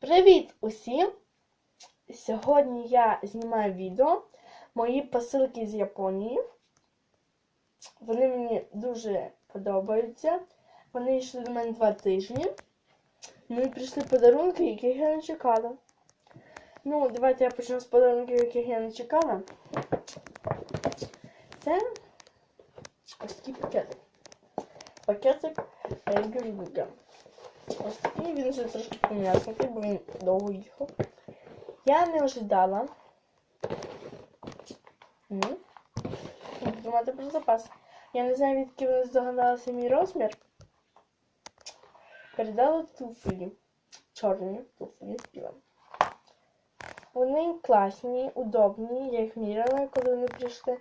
Привіт усім! Сьогодні я знімаю відео мої посилки з Японії. Вони мені дуже подобаються. Вони йшли до мене два тижні. Ну і прийшли подарунки, яких я не чекала. Ну, давайте я почну з подарунків, яких я не чекала. Це ось такий пакетик. Пакетик Гюрбіга. Ось такий він вже трошки пом'яснутий, бо він довго їхав. Я не ожидала. Буду мати про запас. Я не знаю, відки вони здогадалися мій розмір. Передала туфлі. Чорні туфлі співам. Вони класні, удобні, я їх міряла, коли вони прийшли.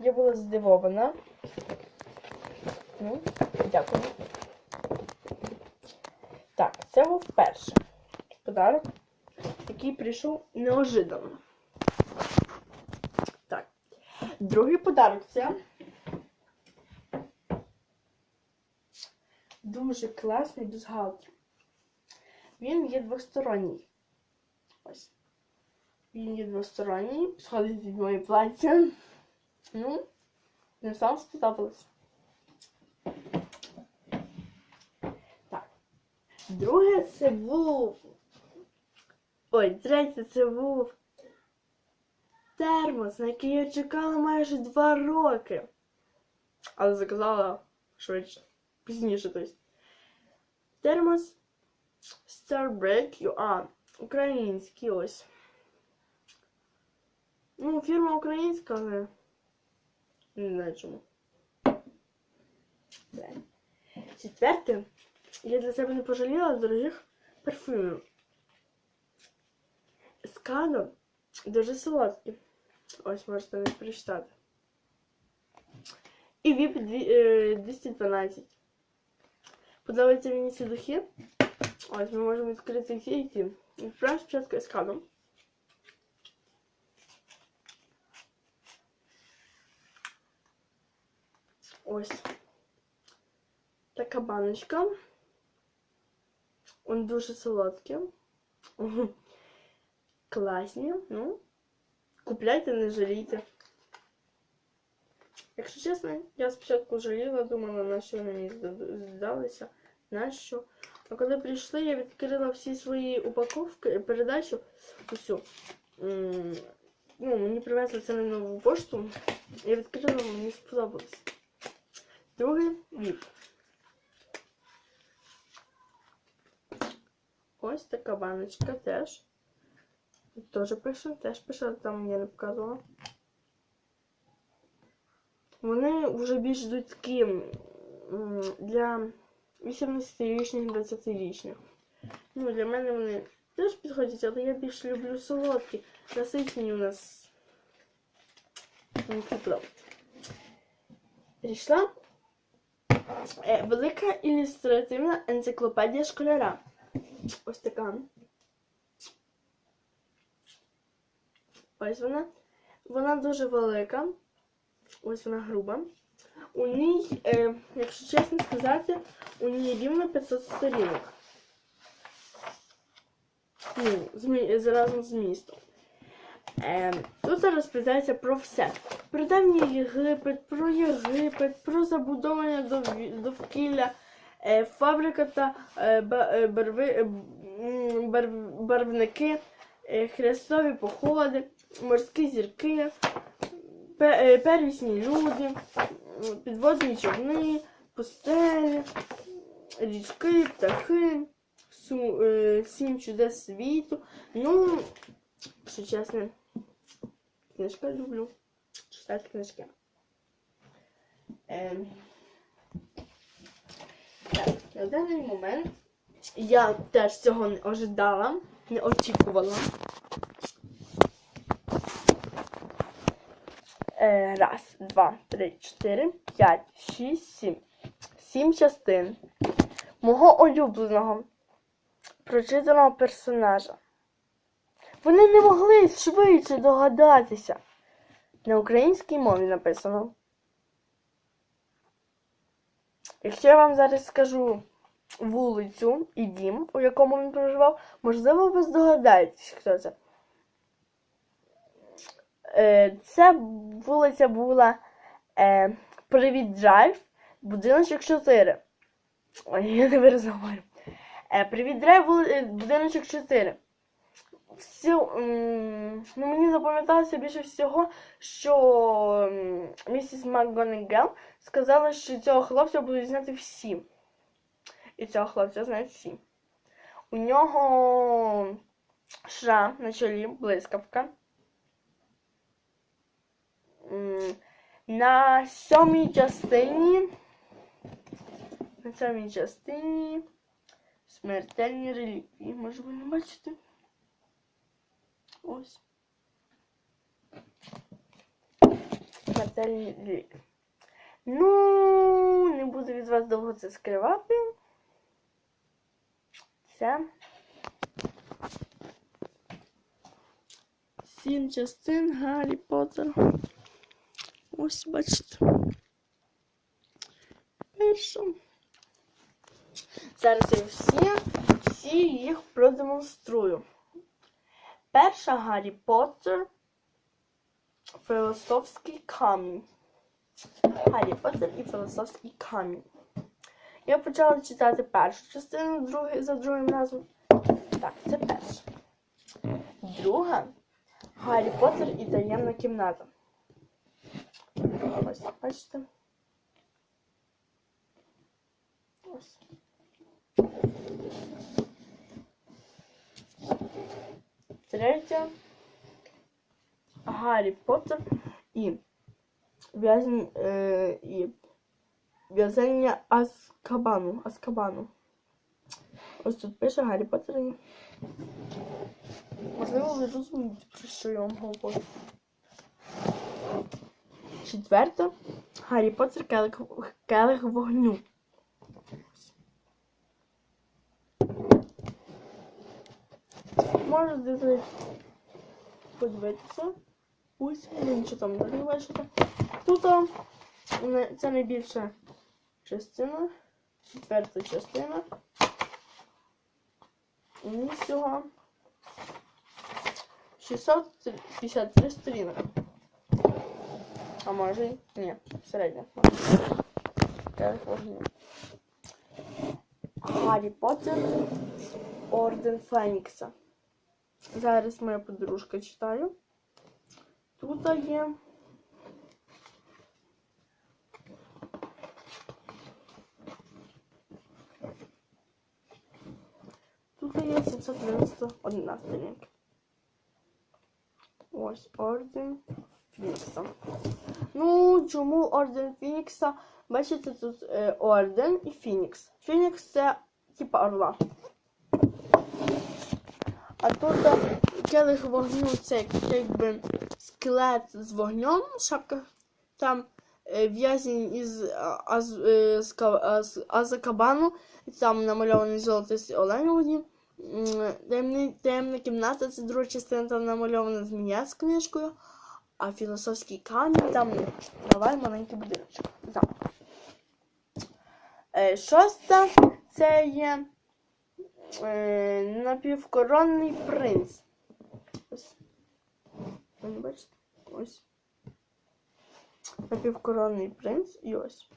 Я була здивована. Ну, дякую. Це був перший подарок, який прийшов неожиданно. Так. Другий подарок це дуже класний бюстгальтер. Він є двосторонній. Ось. Він є двосторонній, підходить від моєї плаття. Ну, мені сам сподобалось. Друге це був. Ой, третє це був термос, на який я чекала майже два роки. Але заказала швидше. Пізніше, тобто. Термос Starbreak UA. Український ось. Ну, фірма українська, але не знаю чому. Четверте. Я для себе не пожаліла дорогих парфюмів. Скано дуже солодкі. Ось можете не прочитати. І VIP е, 212. Подобаються мені ці духи. Ось ми можемо відкрити всі і ті. Відправимо спочатку ескану. Ось. Така баночка. Он дуже солодкі. Мгм. Класні. Ну, купляйте, не жалійте. Якщо чесно, я спочатку жаліла, думала, на що мені зда- здалися, на що. А коли прийшли, я відкрила всі свої упаковки, передачу усю. Ну, мені привезли це на нову пошту. Я відкрила, мені сподобалось. Другий віп. Ось така баночка теж. Теж пише, теж але там я не показувала. Вони вже більш йдуть такі для 18-річних, 20-річних. Ну, для мене вони теж підходять, але я більш люблю солодкі. Насичені у нас купила. Прийшла е, велика ілюстративна енциклопедія школяра. Ось така. Ось вона. Вона дуже велика. Ось вона груба. У ній, е, якщо чесно сказати, у ній рівно 500 сторінок. Ну, разом з містом. Е, тут розповідається про все. Про давній Єгипет, про Єгипет, про забудовання дов- довкілля, фабрика та е, ба- е, барви, е, барв- барвники, е, хрестові походи, морські зірки, е, первісні люди, підводні човни, пустелі, річки, птахи, е, сім чудес світу. Ну, якщо чесно, книжка люблю. Читати книжки. На даний момент я теж цього не ожидала, не очікувала. Е, раз, два, три, чотири, п'ять, шість, сім. Сім частин мого улюбленого прочитаного персонажа. Вони не могли швидше догадатися. На українській мові написано. Якщо я вам зараз скажу вулицю і дім, у якому він проживав. Можливо, ви здогадаєтесь, хто це. Це вулиця була е, Привіт Драйв, будиночок 4. Ой, я не виразно говорю. Е, Привіт Драйв, е, будиночок 4. Всю, м, ну, мені запам'яталося більше всього, що місіс МакГонегел сказала, що цього хлопця будуть знати всі. І цього хлопця знають всі. У нього шрам на чолі, блискавка. На сьомій частині. На сьомій частині смертельні реліквії. Може ви не бачите? Ось. Смертельні реліквії. Ну, не буду від вас довго це скривати. Це. Сім частин Гаррі Поттер. Ось, бачите. Перша. Зараз я всі, всі їх продемонструю. Перша Гаррі Поттер. Філософський камінь. Гаррі Поттер і філософський камінь. Я почала читати першу частину другий, за другим назвом. Так, це перша. Друга Гаррі Поттер і таємна кімната. Ось, бачите? Ось. Третя. Гаррі Поттер і в'язень е, і в'язання Азкабану. Азкабану. Ось тут пише Гаррі Поттер. Можливо, ви розумієте, про що я вам говорю. Четверта. Гаррі Поттер келих, вогню. Можете подивитися. Ось, ви нічого там не бачите. Тут це найбільша частина, четверта частина. І всього 653 сторінки. А може й ні, середня. Гаррі Поттер. Орден Фенікса. Зараз моя подружка читає. Тут є. Є 791 сторінка. Ось орден Фінікса. Ну, чому орден Фінікса? Бачите, тут е, орден і Фінікс. Фінікс це типа орла. А тут е, келих вогню це якби скелет з вогнем, шапка там е, в'язень із аз, е, з аз- Азакабану, там намальований золотистий олень у М, таємна кімната, це друга частина, там намальована змія з книжкою, а філософський камінь там давай маленький будиночок. Замок. Е, Шоста це є е, напівкоронний принц. Ось. Ви не бачите? Ось. Напівкоронний принц і ось.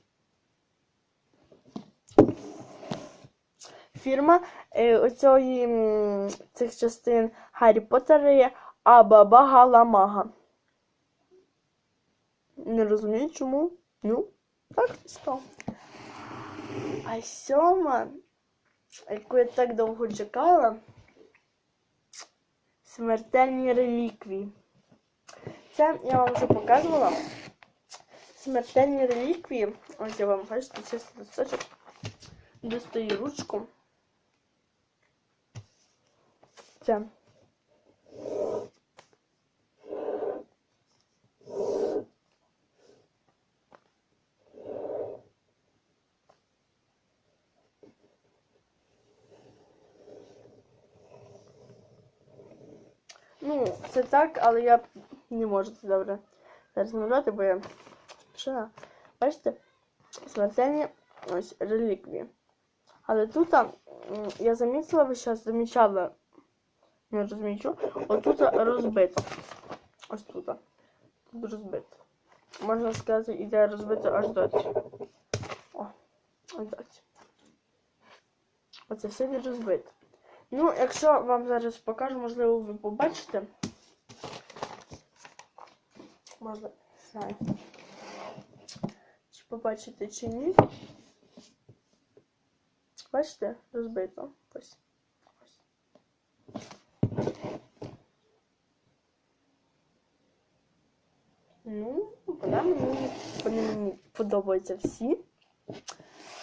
Фірма е, оцієї цих частин Гаррі Поттера є Абаба Галамага. Не розумію чому. Ну, так сказав. А сьома, яку я так довго чекала, смертельні реліквії. Це я вам вже показувала. Смертельні реліквії. Ось я вам бачите, чистий листочок. Достаю ручку. Це. Ну, це так, але я не можу це добре нажати, бо я ще. Бачите? Смертельні ось реліквії. Але тут я замітила, ви зараз замічала, не розмічу, отут розбито. Ось тут. Тут розбито. Можна сказати, іде розбито аж доті. О, ось доті. Оце все від розбито. Ну, якщо вам зараз покажу, можливо, ви побачите. Можна, не знаю. Чи побачите, чи ні. Бачите, розбито. Ось. Ну, вона мені, мені подобаються всі.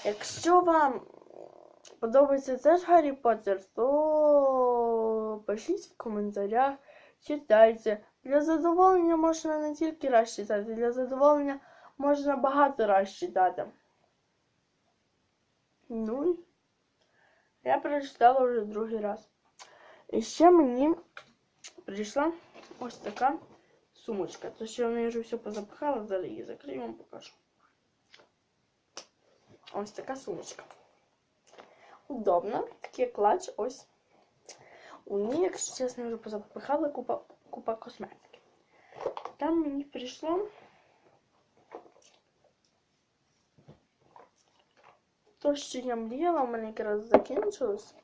Якщо вам подобається теж Гаррі Поттер, то пишіть в коментарях, читайте. Для задоволення можна не тільки раз читати, для задоволення можна багато раз читати. Ну, я прочитала вже другий раз. І ще мені прийшла ось така сумочка. То що я вже все позапихала, зараз її закрию вам покажу. Ось така сумочка. Удобно, такий клач, ось. У ній, якщо чесно, вже позапихала купа, купа косметики. Там мені прийшло то, що я мріяла, у мене якраз закінчилось.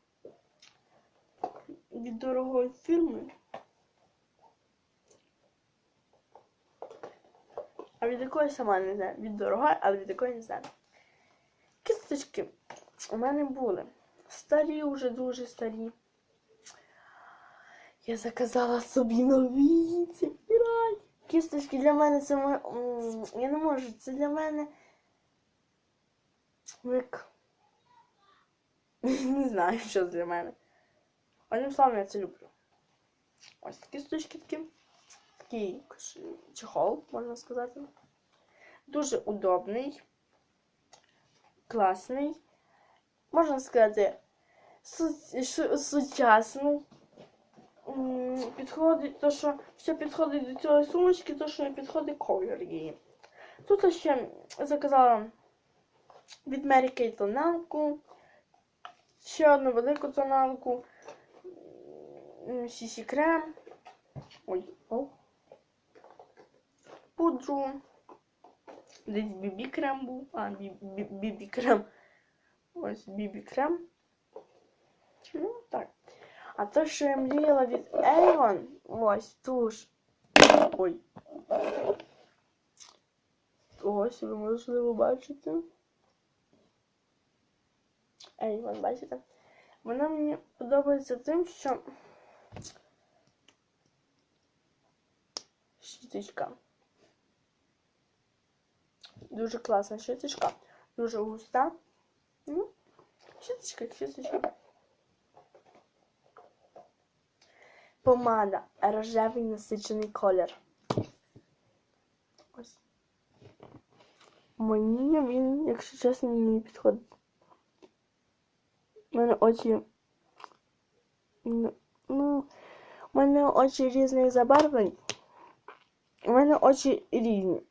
Від дорогої фірми. А від якої сама не знаю. Від дорогої, але від якої не знаю. Кісточки у мене були. Старі, вже дуже старі. Я заказала собі нові. Це. Кісточки для мене це моє. Я не можу. Це для мене. Як. Не знаю, що для мене. Одним словом, я це люблю. Ось такі штучки такі. Такий чехол, можна сказати. Дуже удобний, класний. Можна сказати, сучасний. Підходить, то, що все підходить до цієї сумочки, то, що не підходить колір її. Тут я ще заказала від Mary Kay тоналку, ще одну велику тоналку, Сісі крем. Ой, о. Пудру. Десь бібі крем був. А, бібі крем. Ось бібі крем. Ну, так. А то, що я мріяла від Avon, ось туш. Ой. Ось ви можливо бачите. Avon, бачите? Вона мені подобається тим, що щіточка. Дуже класна щіточка. Дуже густа. Ну, щіточка, щіточка. Помада. Рожевий насичений колір. Ось. Мені він, якщо чесно, не підходить. У мене очі. Ну, у мене очі різних забарвлень. У мене очі різні.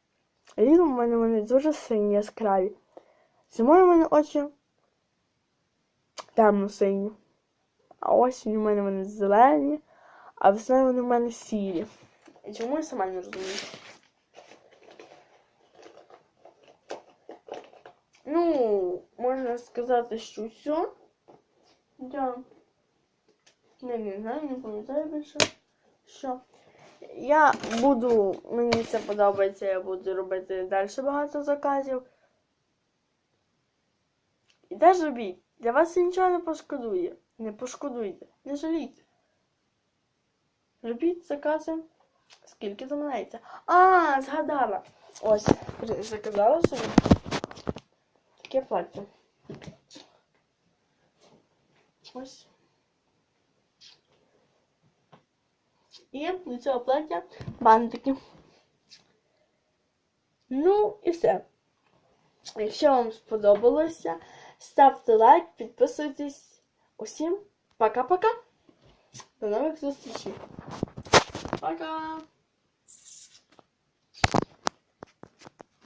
Літом у мене вони дуже сині яскраві. Зимою у мене очі темно-сині. А осінь у мене вони зелені, а весною вони в мене сірі. І чому я сама не розумію? Ну, можна сказати, що все. Я не, не знаю, не пам'ятаю більше. Що. Я буду, мені це подобається, я буду робити далі багато заказів. І теж робіть. Для вас нічого не пошкодує. Не пошкодуйте, не жалійте. Робіть закази, скільки заманеться. А, згадала. Ось, заказала собі таке плаття. Ось. І до цього плаття бантики. Ну і все. Якщо вам сподобалося, ставте лайк, підписуйтесь. Усім пока-пока. До нових зустрічей. Пока!